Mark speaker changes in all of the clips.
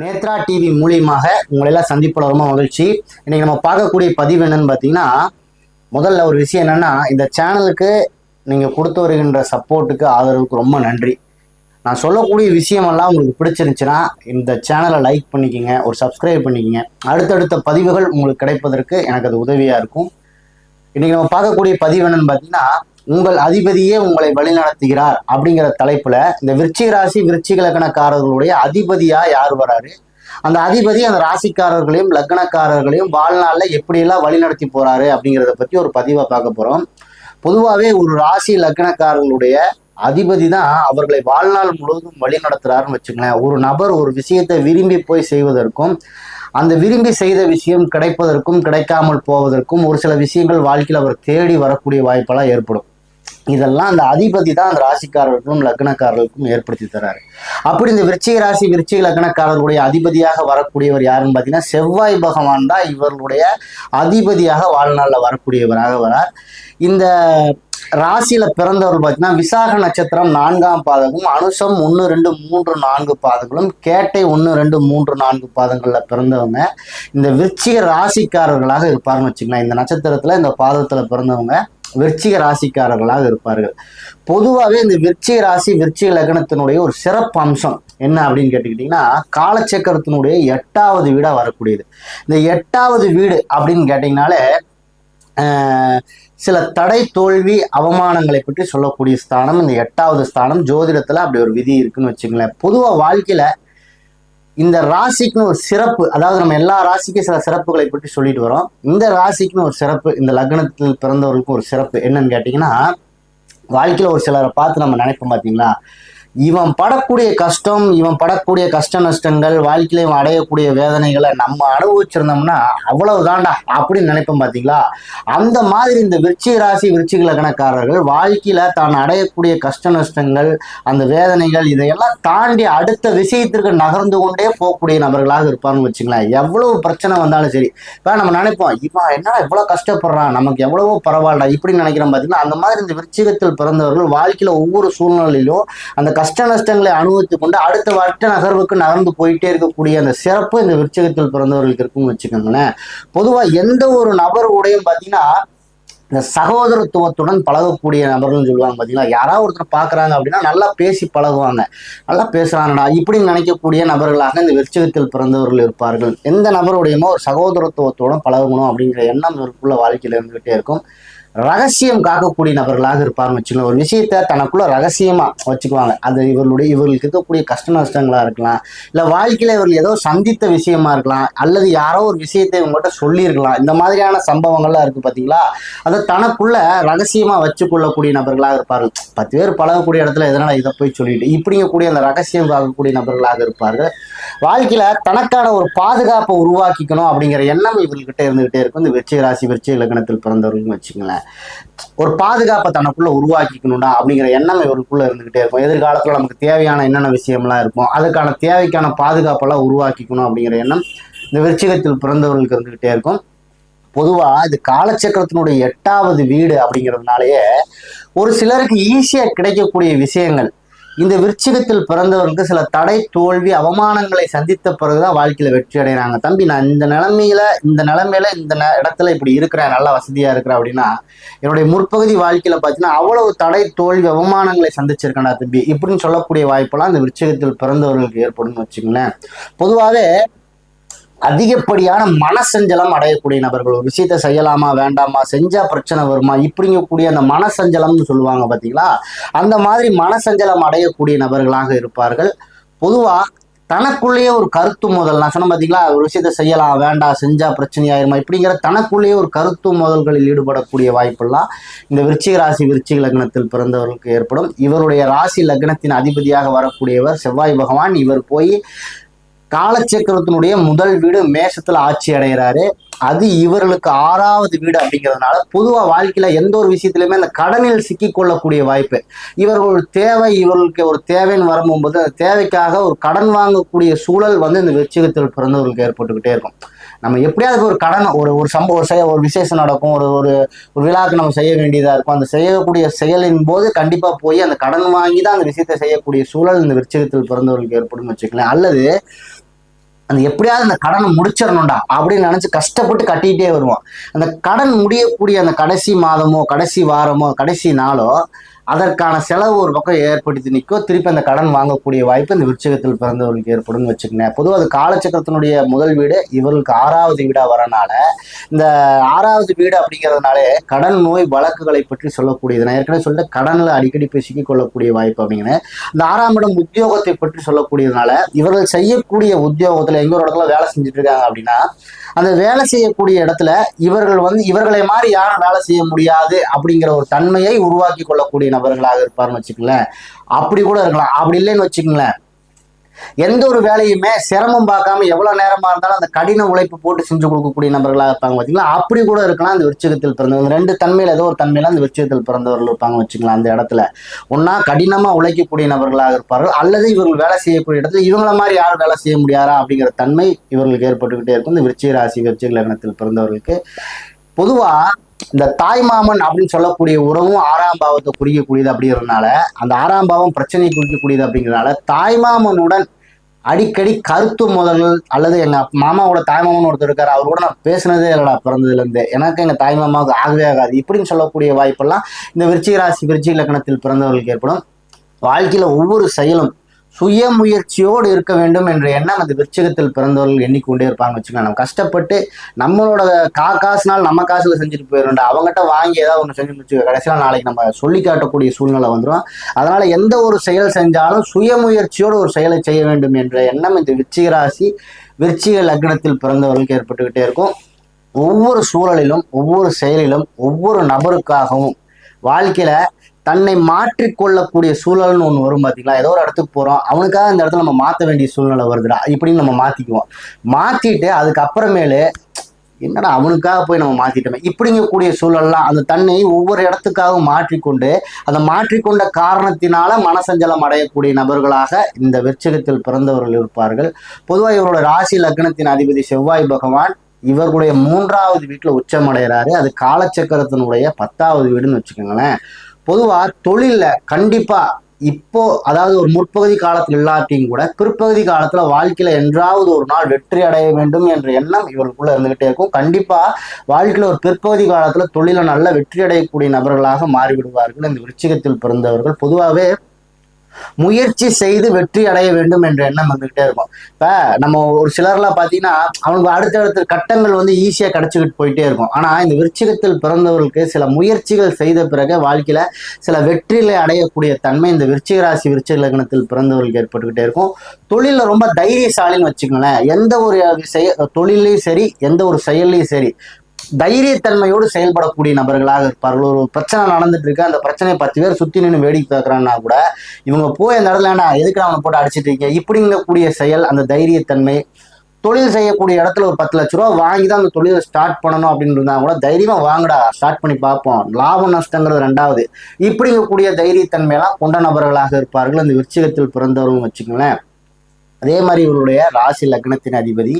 Speaker 1: Nethra TV மூலியமாக உங்களை எல்லாம் சந்திப்பில் ரொம்ப மகிழ்ச்சி. இன்னைக்கு நம்ம பார்க்கக்கூடிய பதிவு என்னன்னு பார்த்தீங்கன்னா முதல்ல ஒரு விஷயம் என்னன்னா இந்த சேனலுக்கு நீங்கள் கொடுத்து வருகின்ற சப்போர்ட்டுக்கு ஆதரவுக்கு ரொம்ப நன்றி. நான் சொல்லக்கூடிய விஷயமெல்லாம் உங்களுக்கு பிடிச்சிருந்துச்சுன்னா இந்த சேனலை லைக் பண்ணிக்கங்க ஒரு சப்ஸ்கிரைப் பண்ணிக்கிங்க. அடுத்தடுத்த பதிவுகள் உங்களுக்கு கிடைப்பதற்கு எனக்கு அது உதவியாக இருக்கும். இன்னைக்கு நம்ம பார்க்கக்கூடிய பதிவு என்னன்னு பார்த்தீங்கன்னா உங்கள் அதிபதியே உங்களை வழிநடத்துகிறார் அப்படிங்கிற தலைப்புல இந்த விருச்சிக ராசி விருச்சிக லக்னக்காரர்களுடைய அதிபதியா யார் வராரு? அந்த அதிபதி அந்த ராசிக்காரர்களையும் லக்னக்காரர்களையும் வாழ்நாளில் எப்படியெல்லாம் வழிநடத்தி போறாரு அப்படிங்கிறத பத்தி ஒரு பதிவை பார்க்க போறோம். பொதுவாகவே ஒரு ராசி லக்னக்காரர்களுடைய அதிபதி தான் அவர்களை வாழ்நாள் முழுவதும் வழி நடத்துறாருன்னு வச்சுங்களேன் ஒரு நபர் ஒரு விஷயத்தை விரும்பி போய் செய்வதற்கும் அந்த விரும்பி செய்த விஷயம் கிடைப்பதற்கும் கிடைக்காமல் போவதற்கும் ஒரு சில விஷயங்கள் வாழ்க்கையில் அவர் தேடி வரக்கூடிய வாய்ப்பெல்லாம் ஏற்படும். இதெல்லாம் அந்த அதிபதி தான் அந்த ராசிக்காரர்களுக்கும் லக்னக்காரர்களுக்கும் ஏற்படுத்தி தராரு. அப்படி இந்த விருச்சிக ராசி விருச்சிக லக்னக்காரர்களுடைய அதிபதியாக வரக்கூடியவர் யாருன்னு பார்த்தீங்கன்னா செவ்வாய் பகவான் தான் இவர்களுடைய அதிபதியாக வாழ்நாளில் வரக்கூடியவராக வரார். இந்த ராசியில பிறந்தவர் பார்த்தீங்கன்னா விசாக நட்சத்திரம் நான்காம் பாதகம் அனுஷம் ஒன்று ரெண்டு மூன்று நான்கு பாதங்களும் கேட்டை ஒன்று ரெண்டு மூன்று நான்கு பாதங்களில் பிறந்தவங்க இந்த விருச்சிக ராசிக்காரர்களாக இருப்பாருன்னு வச்சுக்கலாம் இந்த நட்சத்திரத்தில் இந்த பாதத்தில் பிறந்தவங்க விருச்சிக ராசிக்காரர்களாக இருப்பார்கள். பொதுவாகவே இந்த விருச்சிக ராசி விருச்சிக லக்னத்தினுடைய ஒரு சிறப்பு அம்சம் என்ன அப்படின்னு கேட்டுக்கிட்டிங்கன்னா காலச்சக்கரத்தினுடைய எட்டாவது வீடாக வரக்கூடியது. இந்த எட்டாவது வீடு அப்படின்னு கேட்டிங்கனாலே சில தடை தோல்வி அவமானங்களை பற்றி சொல்லக்கூடிய ஸ்தானம் இந்த எட்டாவது ஸ்தானம் ஜோதிடத்தில் அப்படி ஒரு விதி இருக்குன்னு வச்சுங்களேன் பொதுவாக வாழ்க்கையில் இந்த ராசிக்குன்னு ஒரு சிறப்பு அதாவது நம்ம எல்லா ராசிக்கும் சில சிறப்புகளை பற்றி சொல்லிட்டு வரோம். இந்த ராசிக்குன்னு ஒரு சிறப்பு இந்த லக்னத்தில் பிறந்தவர்களுக்கும் ஒரு சிறப்பு என்னன்னு கேட்டிங்கன்னா வாழ்க்கையில ஒரு சிலரை பார்த்து நம்ம நினைப்போம் பார்த்தீங்களா இவன் படக்கூடிய கஷ்டம் இவன் படக்கூடிய கஷ்ட நஷ்டங்கள் வாழ்க்கையில இவன் அடையக்கூடிய வேதனைகளை நம்ம அனுபவிச்சிருந்தோம்னா அவ்வளவுதான்டா அப்படின்னு நினைப்போம் பார்த்தீங்களா அந்த மாதிரி இந்த விருச்சிக ராசி விருச்சிக லக்னக்காரர்கள் வாழ்க்கையில தான் அடையக்கூடிய கஷ்ட நஷ்டங்கள் அந்த வேதனைகள் இதையெல்லாம் தாண்டி அடுத்த விஷயத்திற்கு நகர்ந்து கொண்டே போகக்கூடிய நபர்களாக இருப்பாங்கன்னு வச்சுங்களேன். எவ்வளவு பிரச்சனை வந்தாலும் சரி. இப்போ நம்ம நினைப்போம் இவன் என்ன இவ்வளோ கஷ்டப்படுறான் நமக்கு எவ்வளவோ பரவாயில்ல இப்படி நினைக்கிறோம் பார்த்தீங்கன்னா அந்த மாதிரி இந்த விருச்சிகத்தில் பிறந்தவர்கள் வாழ்க்கையில ஒவ்வொரு சூழ்நிலையிலும் அந்த கஷ்ட நஷ்டங்களை அனுபவித்துக் கொண்டு அடுத்த வட்ட நகர்வுக்கு நகர்ந்து போயிட்டே இருக்கக்கூடிய அந்த சிறப்பு இந்த விருச்சகத்தில் பிறந்தவர்களுக்கு இருக்குன்னு வச்சுக்கோங்களேன். பொதுவா எந்த ஒரு நபருடையும் பார்த்தீங்கன்னா இந்த சகோதரத்துவத்துடன் பழகக்கூடிய நபர்கள்னு சொல்லுவாங்க பார்த்தீங்களா யாராவது ஒருத்தர் பார்க்குறாங்க அப்படின்னா நல்லா பேசி பழகுவாங்க. நல்லா பேசுகிறாங்கடா இப்படின்னு நினைக்கக்கூடிய நபர்களாக இந்த விருச்சிகத்தில் பிறந்தவர்கள் இருப்பார்கள். எந்த நபருடையுமோ ஒரு சகோதரத்துவத்துடன் பழகணும் அப்படிங்கிற எண்ணம் இவருக்குள்ள வாழ்க்கையில் இருந்துகிட்டே இருக்கும். ரகசியம் காக்கக்கூடிய நபர்களாக இருப்பாருன்னு வச்சுக்கலாம் ஒரு விஷயத்த தனக்குள்ள ரகசியமா வச்சுக்குவாங்க. அது இவர்களுடைய இவர்களுக்கு இருக்கக்கூடிய கஷ்ட நஷ்டங்களா இருக்கலாம். இல்ல வாழ்க்கையில இவர்கள் ஏதோ சந்தித்த விஷயமா இருக்கலாம். அல்லது யாரோ ஒரு விஷயத்தை இவங்ககிட்ட சொல்லியிருக்கலாம். இந்த மாதிரியான சம்பவங்கள்லாம் இருக்கு பாத்தீங்களா? அதை தனக்குள்ள ரகசியமா வச்சுக்கொள்ளக்கூடிய நபர்களாக இருப்பார்கள். பத்து பேர் பழகக்கூடிய இடத்துல எதனால இதை போய் சொல்லிட்டு? இப்படிங்கக்கூடிய அந்த ரகசியம் காக்கக்கூடிய நபர்களாக இருப்பார்கள். வாழ்க்கையில தனக்கான ஒரு பாதுகாப்பை உருவாக்கிக்கணும் அப்படிங்கிற எண்ணம் இவர்கிட்ட இருந்துகிட்டே இருக்கும். இந்த வெற்றி ராசி வெற்றி இலக்கணத்தில் பிறந்தவர்கள்னு வச்சுங்களேன் ஒரு பாதுகாப்பை தனக்குள்ள உருவாக்கிக்கணும்டா அப்படிங்கிற எண்ணம் இவருக்குள்ள இருந்துகிட்டே இருக்கும். எதிர்காலத்துல நமக்கு தேவையான என்னென்ன விஷயம்லாம் இருக்கும் அதுக்கான தேவைக்கான பாதுகாப்பெல்லாம் உருவாக்கிக்கணும் அப்படிங்கிற எண்ணம் இந்த விருச்சிகத்தில் பிறந்தவர்களுக்கு இருந்துகிட்டே இருக்கும். பொதுவா இது காலச்சக்கரத்தினுடைய எட்டாவது வீடு அப்படிங்கிறதுனாலயே ஒரு சிலருக்கு ஈஸியாக கிடைக்கக்கூடிய விஷயங்கள் இந்த விருச்சிகத்தில் பிறந்தவருக்கு சில தடை தோல்வி அவமானங்களை சந்தித்த பிறகுதான் வாழ்க்கையில வெற்றி அடைகிறாங்க. தம்பி நான் இந்த நிலைமையில இந்த நிலைமையில இந்த ந- இடத்துல இப்படி இருக்கிறேன் நல்லா வசதியா இருக்கிறேன் அப்படின்னா என்னுடைய முற்பகுதி வாழ்க்கையில பார்த்தீங்கன்னா அவ்வளவு தடை தோல்வி அவமானங்களை சந்திச்சிருக்கேன்டா தம்பி. இப்படின்னு சொல்லக்கூடிய வாய்ப்பெல்லாம் இந்த விருச்சிகத்தில் பிறந்தவர்களுக்கு ஏற்படும்னு வச்சுங்களேன் பொதுவாகவே அதிகப்படியான மனசஞ்சலம் அடையக்கூடிய நபர்கள். ஒரு விஷயத்த செய்யலாமா வேண்டாமா செஞ்சா பிரச்சனை வருமா இப்படிங்கக்கூடிய அந்த மனசஞ்சலம்னு சொல்லுவாங்க பார்த்தீங்களா அந்த மாதிரி மனசஞ்சலம் அடையக்கூடிய நபர்களாக இருப்பார்கள். பொதுவாக தனக்குள்ளேயே ஒரு கருத்து முதல் நான் சொன்ன பார்த்தீங்களா ஒரு விஷயத்த செய்யலாம் வேண்டாம் செஞ்சா பிரச்சனையாயிருமா இப்படிங்கிற தனக்குள்ளேயே ஒரு கருத்து முதல்களில் ஈடுபடக்கூடிய வாய்ப்பெல்லாம் இந்த விருச்சிக ராசி விருச்சிக லக்னத்தில் பிறந்தவர்களுக்கு ஏற்படும். இவருடைய ராசி லக்னத்தின் அதிபதியாக வரக்கூடியவர் செவ்வாய் பகவான். இவர் போய் காலச்சக்கரத்தினுடைய முதல் வீடு மேஷத்துல ஆட்சி அடைகிறாரு. அது இவர்களுக்கு ஆறாவது வீடு அப்படிங்கிறதுனால பொதுவா வாழ்க்கையில எந்த ஒரு விஷயத்திலுமே அந்த கடனில் சிக்கி கொள்ளக்கூடிய வாய்ப்பு. இவர்கள் ஒரு தேவை இவர்களுக்கு ஒரு தேவைன்னு வரும்போது அந்த தேவைக்காக ஒரு கடன் வாங்கக்கூடிய சூழல் வந்து இந்த வெற்றிகத்தில் பிறந்தவர்களுக்கு ஏற்பட்டுக்கிட்டே இருக்கும். நம்ம எப்படியாவது ஒரு கடன் ஒரு ஒரு சம்பவம் ஒரு செய்ய ஒரு விசேஷம் நடக்கும் ஒரு ஒரு ஒரு விழாக்கு நம்ம செய்ய வேண்டியதாக இருக்கும். அந்த செய்யக்கூடிய செயலின் போது கண்டிப்பாக போய் அந்த கடன் வாங்கி தான் அந்த விஷயத்தை செய்யக்கூடிய சூழல் இந்த விருச்சகத்தில் பிறந்தவர்களுக்கு ஏற்படும் வச்சுக்கலாம் அல்லது அந்த எப்படியாவது அந்த கடனை முடிச்சிடணும்டா அப்படின்னு நினச்சி கஷ்டப்பட்டு கட்டிக்கிட்டே வருவோம் அந்த கடன் முடியக்கூடிய அந்த கடைசி மாதமோ கடைசி வாரமோ கடைசி நாளோ அதற்கான செலவு ஒரு பக்கம் ஏற்படுத்தி நிற்கும் திருப்பி அந்த கடன் வாங்கக்கூடிய வாய்ப்பு இந்த விருச்சகத்தில் பிறந்தவர்களுக்கு ஏற்படும்னு வச்சுக்கோங்க. பொதுவாக அது காலச்சக்கரத்தினுடைய முதல் வீடு இவர்களுக்கு ஆறாவது வீடாக வரனால இந்த ஆறாவது வீடு அப்படிங்கிறதுனாலே கடன் நோய் வழக்குகளை பற்றி சொல்லக்கூடியது. நான் ஏற்கனவே சொல்லிட்டு கடனில் அடிக்கடி போய் சிக்கிக்கொள்ளக்கூடிய வாய்ப்பு அப்படிங்கிறேன். இந்த ஆறாம் இடம் உத்தியோகத்தை பற்றி சொல்லக்கூடியதுனால இவர்கள் செய்யக்கூடிய உத்தியோகத்தில் எங்க ஒரு இடத்துல வேலை செஞ்சுட்டு இருக்காங்க அப்படின்னா அந்த வேலை செய்யக்கூடிய இடத்துல இவர்கள் வந்து இவர்களை மாதிரி யாரும் வேலை செய்ய முடியாது அப்படிங்கிற ஒரு தன்மையை உருவாக்கி கொள்ளக்கூடிய நபர்களாக இருப்பார்னு வச்சுக்கங்களேன். அப்படி கூட இருக்கலாம். அப்படி இல்லைன்னு வச்சுக்கங்களேன். எந்த ஒரு வேலையுமே சிரமம் பார்க்காம எவ்வளவு நேரமா இருந்தாலும் அந்த கடின உழைப்பு போட்டு செஞ்சு கொடுக்கக்கூடிய நபர்களாக இருப்பாங்க பார்த்தீங்களா அப்படி கூட இருக்கலாம். அந்த விருச்சகத்தில் பிறந்தவங்க ரெண்டு தன்மையில ஏதோ ஒரு தன்மையில அந்த விருச்சகத்தில் பிறந்தவர்கள் இருப்பாங்க வச்சுக்கலாம் அந்த இடத்துல. ஒன்னா கடினமா உழைக்கக்கூடிய நபர்களாக இருப்பார்கள். அல்லது இவர்கள் வேலை செய்யக்கூடிய இடத்துல இவங்கள மாதிரி யாரும் வேலை செய்ய முடியாதா அப்படிங்கிற தன்மை இவர்களுக்கு ஏற்பட்டுக்கிட்டே இருக்கும். இந்த விருச்சிக ராசி விருச்சிக லக்னத்தில் பிறந்தவர்களுக்கு பொதுவா இந்த தாய்மாமன் அப்படின்னு சொல்லக்கூடிய உறவும் ஆறாம் பாவத்தை குறிக்கக்கூடியது அப்படிங்கிறதுனால அந்த ஆறாம் பாவம் பிரச்சனையை குறிக்கக்கூடியது அப்படிங்கிறதுனால தாய்மாமனுடன் அடிக்கடி கருத்து மோதல்கள் அல்லது எங்க மாமாவோட தாய்மாமன் ஒருத்தர் இருக்காரு அவர் கூட நான் பேசினதே இல்லடா பிறந்ததுல இருந்து எனக்கு எங்க தாய்மாமாவுக்கு ஆகவே ஆகாது. இப்படின்னு சொல்லக்கூடிய வாய்ப்பெல்லாம் இந்த விருச்சிக ராசி விருச்சிக லக்னத்தில் பிறந்தவர்களுக்கு ஏற்படும். வாழ்க்கையில ஒவ்வொரு செயலும் சுய முயற்சியோடு இருக்க வேண்டும் என்ற எண்ணம் அந்த விருச்சகத்தில் பிறந்தவர்கள் எண்ணிக்கொண்டே இருப்பாங்க வச்சுக்கோங்க. நம்ம கஷ்டப்பட்டு நம்மளோட கா காசுனால் நம்ம காசுல செஞ்சுட்டு போயிடும் அவங்ககிட்ட வாங்கி ஏதாவது ஒன்று செஞ்சு முடிச்சு கடைசியில் நாளைக்கு நம்ம சொல்லி காட்டக்கூடிய சூழ்நிலை வந்துடும் அதனால எந்த ஒரு செயல் செஞ்சாலும் சுய முயற்சியோடு ஒரு செயலை செய்ய வேண்டும் என்ற எண்ணம் இந்த விருச்சிக ராசி விருச்சிக லக்னத்தில் பிறந்தவர்களுக்கு ஏற்பட்டுக்கிட்டே இருக்கும். ஒவ்வொரு சூழலிலும் ஒவ்வொரு செயலிலும் ஒவ்வொரு நபருக்காகவும் வாழ்க்கையில தன்னை மாற்றிக்கொள்ளக்கூடிய சூழல்னு ஒன்று வரும் பார்த்தீங்களா ஏதோ ஒரு இடத்துக்கு போகிறோம் அவனுக்காக அந்த இடத்துல நம்ம மாற்ற வேண்டிய சூழ்நிலை வருதுடா. இப்படின்னு நம்ம மாற்றிக்குவோம் மாற்றிட்டு அதுக்கப்புறமேலு என்னடா அவனுக்காக போய் நம்ம மாற்றிட்டோமே இப்படிங்கக்கூடிய சூழல்லாம் அந்த தன்னை ஒவ்வொரு இடத்துக்காகவும் மாற்றிக்கொண்டு அந்த மாற்றிக்கொண்ட காரணத்தினால மனசஞ்சலம் அடையக்கூடிய நபர்களாக இந்த விருச்சகத்தில் பிறந்தவர்கள் இருப்பார்கள். பொதுவாக இவரோட ராசி லக்னத்தின் அதிபதி செவ்வாய் பகவான் இவர்களுடைய மூன்றாவது வீட்டில் உச்சமடைகிறாரு அது காலச்சக்கரத்தினுடைய பத்தாவது வீடுன்னு வச்சுக்கோங்களேன். பொதுவா தொழில்ல கண்டிப்பா இப்போ அதாவது ஒரு முற்பகுதி காலத்தில் இல்லாட்டியும் கூட பிற்பகுதி காலத்துல வாழ்க்கையில என்றாவது ஒரு நாள் வெற்றி அடைய வேண்டும் என்ற எண்ணம் இவருக்குள்ள இருந்துகிட்டே இருக்கும். கண்டிப்பா வாழ்க்கையில ஒரு பிற்பகுதி காலத்துல தொழில நல்ல வெற்றி அடையக்கூடிய நபர்களாக மாறிவிடுவார்கள். இந்த விருச்சிகத்தில் பிறந்தவர்கள் பொதுவாகவே முயற்சி செய்து வெற்றி அடைய வேண்டும் என்ற எண்ணம் வந்துகிட்டே இருக்கும். இப்ப நம்ம ஒரு சிலர்லாம் பாத்தீங்கன்னா அவங்களுக்கு அடுத்தடுத்த கட்டங்கள் வந்து ஈஸியா கிடைச்சிக்கிட்டு போயிட்டே இருக்கும். ஆனா இந்த விருச்சிகத்தில் பிறந்தவர்களுக்கு சில முயற்சிகள் செய்த பிறகு வாழ்க்கையில சில வெற்றிகளை அடையக்கூடிய தன்மை இந்த விருச்சிக ராசி விருச்சிக லக்னத்தில் பிறந்தவர்களுக்கு ஏற்பட்டுக்கிட்டே இருக்கும். தொழில ரொம்ப தைரியசாலின்னு வச்சுக்கோங்களேன். எந்த ஒரு செய தொழிலையும் சரி எந்த ஒரு செயல்லையும் சரி தைரியத்தன்மையோடு செயல்படக்கூடிய நபர்களாக இருப்பார்கள். ஒரு பிரச்சனை நடந்துட்டு இருக்கு. அந்த பிரச்சனையை பத்து பேர் சுத்தி நின்று வேடிக்கை பார்க்கறான்னா கூட இவங்க போய் அந்த இடத்துல ஏன்னா எதுக்கு அவனை போட்டு அடிச்சிட்டு இருக்கீங்க? இப்படிங்கக்கூடிய செயல் அந்த தைரியத்தன்மை தொழில் செய்யக்கூடிய இடத்துல ஒரு பத்து லட்ச ரூபா வாங்கி தான் அந்த தொழிலை ஸ்டார்ட் பண்ணணும் அப்படின்னு இருந்தா கூட தைரியமா வாங்கடா ஸ்டார்ட் பண்ணி பார்ப்போம். லாபம் நஷ்டங்கிறது ரெண்டாவது. இப்படிங்கக்கூடிய தைரியத்தன்மையெல்லாம் கொண்ட நபர்களாக இருப்பார்கள். அந்த விருச்சிகத்தில் பிறந்தவரும் வச்சுக்கோங்களேன். அதே மாதிரி இவருடைய ராசி லக்னத்தின் அதிபதி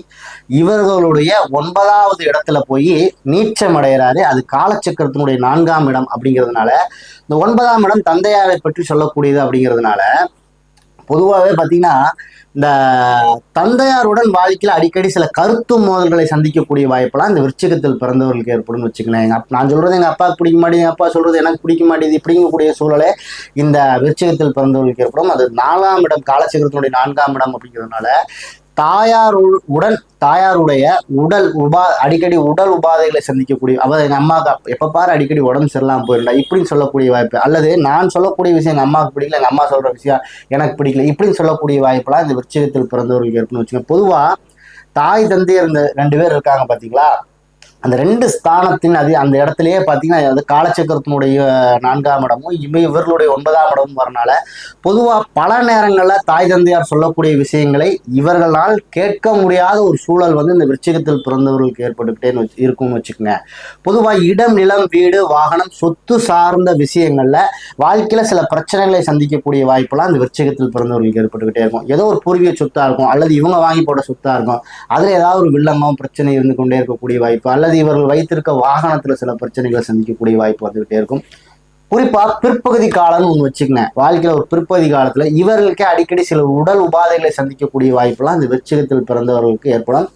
Speaker 1: இவர்களுடைய ஒன்பதாவது இடத்துல போய் நீச்சம் அடைகிறாரு அது காலச்சக்கரத்தினுடைய நான்காம் இடம் அப்படிங்கிறதுனால இந்த ஒன்பதாம் இடம் தந்தையாரை பற்றி சொல்லக்கூடியது அப்படிங்கிறதுனால பொதுவாகவே பார்த்தீங்கன்னா இந்த தந்தையாருடன் வாழ்க்கையில் அடிக்கடி சில கருத்து மோதல்களை சந்திக்கக்கூடிய வாய்ப்பெல்லாம் இந்த விருச்சிகத்தில் பிறந்தவர்களுக்கு ஏற்படும் வச்சுக்கலாம் எங்கள் நான் சொல்கிறது எங்கள் அப்பாவுக்கு பிடிக்க மாட்டேங்குது அப்பா சொல்கிறது எனக்கு பிடிக்க மாட்டேங்குது இப்படிங்கக்கூடிய சூழலே இந்த விருச்சிகத்தில் பிறந்தவர்களுக்கு ஏற்படும். அது நாலாம் இடம் காலச்சக்கரத்தினுடைய நான்காம் இடம் அப்படிங்கிறதுனால தாயார் உடன் தாயாருடைய உடல் உபா அடிக்கடி உடல் உபாதைகளை சந்திக்கக்கூடிய அவர் எங்கள் அம்மாவுக்கு எப்போ பாரு அடிக்கடி உடம்பு சரியில்லாம போயிருந்தா இப்படின்னு சொல்லக்கூடிய வாய்ப்பு. அல்லது நான் சொல்லக்கூடிய விஷயம் எங்கள் அம்மாவுக்கு பிடிக்கல எங்கள் அம்மா சொல்கிற விஷயம் எனக்கு பிடிக்கல இப்படின்னு சொல்லக்கூடிய வாய்ப்பெல்லாம் இந்த விருச்சிகத்தில் பிறந்தவர்களுக்கு இருக்குன்னு வச்சுக்கோங்க. பொதுவாக தாய் தந்தையர் இந்த ரெண்டு பேர் இருக்காங்க பார்த்தீங்களா அந்த ரெண்டு ஸ்தானத்தின் அது அந்த இடத்துலயே பார்த்தீங்கன்னா அது காலச்சக்கரத்தினுடைய நான்காம் இடமும் இவை இவர்களுடைய ஒன்பதாம் இடமும் வரனால பொதுவாக பல நேரங்களில் தாய் தந்தையார் சொல்லக்கூடிய விஷயங்களை இவர்களால் கேட்க முடியாத ஒரு சூழல் வந்து இந்த விருச்சிகத்தில் பிறந்தவர்களுக்கு ஏற்பட்டுக்கிட்டேன்னு வச்சு இருக்கும்னு வச்சுக்கோங்க. பொதுவாக இடம் நிலம் வீடு வாகனம் சொத்து சார்ந்த விஷயங்கள்ல வாழ்க்கையில சில பிரச்சனைகளை சந்திக்கக்கூடிய வாய்ப்பெல்லாம் இந்த விருச்சிகத்தில் பிறந்தவர்களுக்கு ஏற்பட்டுக்கிட்டே இருக்கும். ஏதோ ஒரு பூர்வீக சொத்தா இருக்கும் அல்லது இவங்க வாங்கி போட்ட சொத்தா இருக்கும். அதுல ஏதாவது ஒரு வில்லங்கம் பிரச்சனை இருந்து கொண்டே இருக்கக்கூடிய வாய்ப்பு அல்லது இவர்கள் வைத்திருக்க வாகனத்துல சில பிரச்சனைகளை சந்திக்கக்கூடிய வாய்ப்பு வந்துகிட்டே இருக்கும். குறிப்பா பிற்பகுதி காலம்னு ஒன்று வச்சுக்கங்க வாழ்க்கையில் ஒரு பிற்பகுதி காலத்துல இவர்களுக்கே அடிக்கடி சில உடல் உபாதைகளை சந்திக்கக்கூடிய வாய்ப்பெல்லாம் இந்த விருச்சிகத்தில் பிறந்தவர்களுக்கு ஏற்படும்.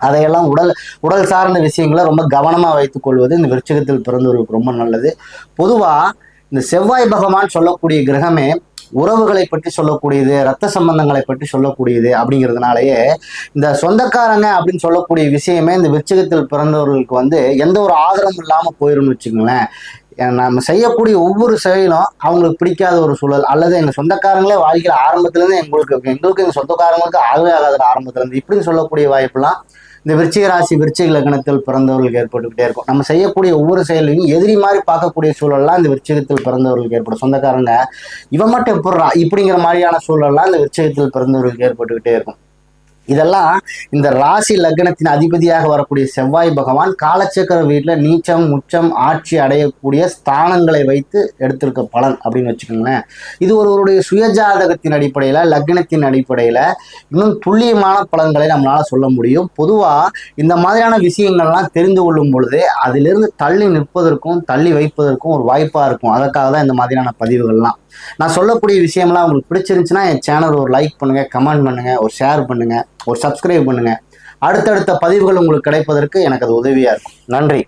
Speaker 1: அதையெல்லாம் உடல் உடல் சார்ந்த விஷயங்களை ரொம்ப கவனமாக வைத்துக் கொள்வது இந்த விருச்சிகத்தில் பிறந்தவர்களுக்கு ரொம்ப நல்லது. பொதுவாக இந்த செவ்வாய் பகவான் சொல்லக்கூடிய கிரகமே உறவுகளை பற்றி சொல்லக்கூடியது ரத்த சம்பந்தங்களை பற்றி சொல்லக்கூடியது அப்படிங்கிறதுனாலயே இந்த சொந்தக்காரங்க அப்படின்னு சொல்லக்கூடிய விஷயமே இந்த விருச்சிகத்தில் பிறந்தவர்களுக்கு வந்து எந்த ஒரு ஆதரவும் இல்லாமல் போயிரும்னு வச்சுக்கோங்களேன். நம்ம செய்யக்கூடிய ஒவ்வொரு செயலும் அவங்களுக்கு பிடிக்காத ஒரு சூழல் அல்லது எங்கள் சொந்தக்காரங்களே வாழ்க்கையில் ஆரம்பத்துலேருந்து எங்களுக்கு எங்களுக்கு எங்கள் சொந்தக்காரங்களுக்கு ஆகவே ஆகாத ஆரம்பத்துலேருந்து இப்படின்னு சொல்லக்கூடிய வாய்ப்பெல்லாம் இந்த விருச்சிக ராசி விருச்சிக லக்னத்தில் பிறந்தவர்களுக்கு ஏற்பட்டுக்கிட்டே இருக்கும். நம்ம செய்யக்கூடிய ஒவ்வொரு செயலையும் எதிரி மாதிரி பார்க்கக்கூடிய சூழல்லாம் இந்த விருச்சிகத்தில் பிறந்தவர்களுக்கு ஏற்படும். சொந்தக்காரங்க இவன் மட்டும் எப்படிறா இப்படிங்கிற மாதிரியான சூழல்லாம் இந்த விருச்சிகத்தில் பிறந்தவர்களுக்கு ஏற்பட்டுக்கிட்டே இருக்கும். இதெல்லாம் இந்த ராசி லக்னத்தின் அதிபதியாக வரக்கூடிய செவ்வாய் பகவான் காலச்சக்கர வீட்டில் நீச்சம் உச்சம் ஆட்சி அடையக்கூடிய ஸ்தானங்களை வைத்து எடுத்திருக்க பலன் அப்படின்னு வச்சுக்கோங்களேன். இது ஒருவருடைய சுயஜாதகத்தின் அடிப்படையில் லக்னத்தின் அடிப்படையில் இன்னும் துல்லியமான பலன்களை நம்மளால் சொல்ல முடியும். பொதுவாக இந்த மாதிரியான விஷயங்கள்லாம் தெரிந்து கொள்ளும் பொழுது அதிலிருந்து தள்ளி நிற்பதற்கும் தள்ளி வைப்பதற்கும் ஒரு வாய்ப்பாக இருக்கும். அதற்காக தான் இந்த மாதிரியான பதிவுகள்லாம். நான் சொல்லக்கூடிய விஷயம்லாம் உங்களுக்கு பிடிச்சிருந்துச்சுன்னா என் சேனல் ஒரு லைக் பண்ணுங்கள் கமெண்ட் பண்ணுங்கள் ஒரு ஷேர் பண்ணுங்கள் ஒரு சப்ஸ்கிரைப் பண்ணுங்க. அடுத்தடுத்த பதிவுகள் உங்களுக்கு கிடைப்பதற்கு எனக்கு அது உதவியா இருக்கும். நன்றி.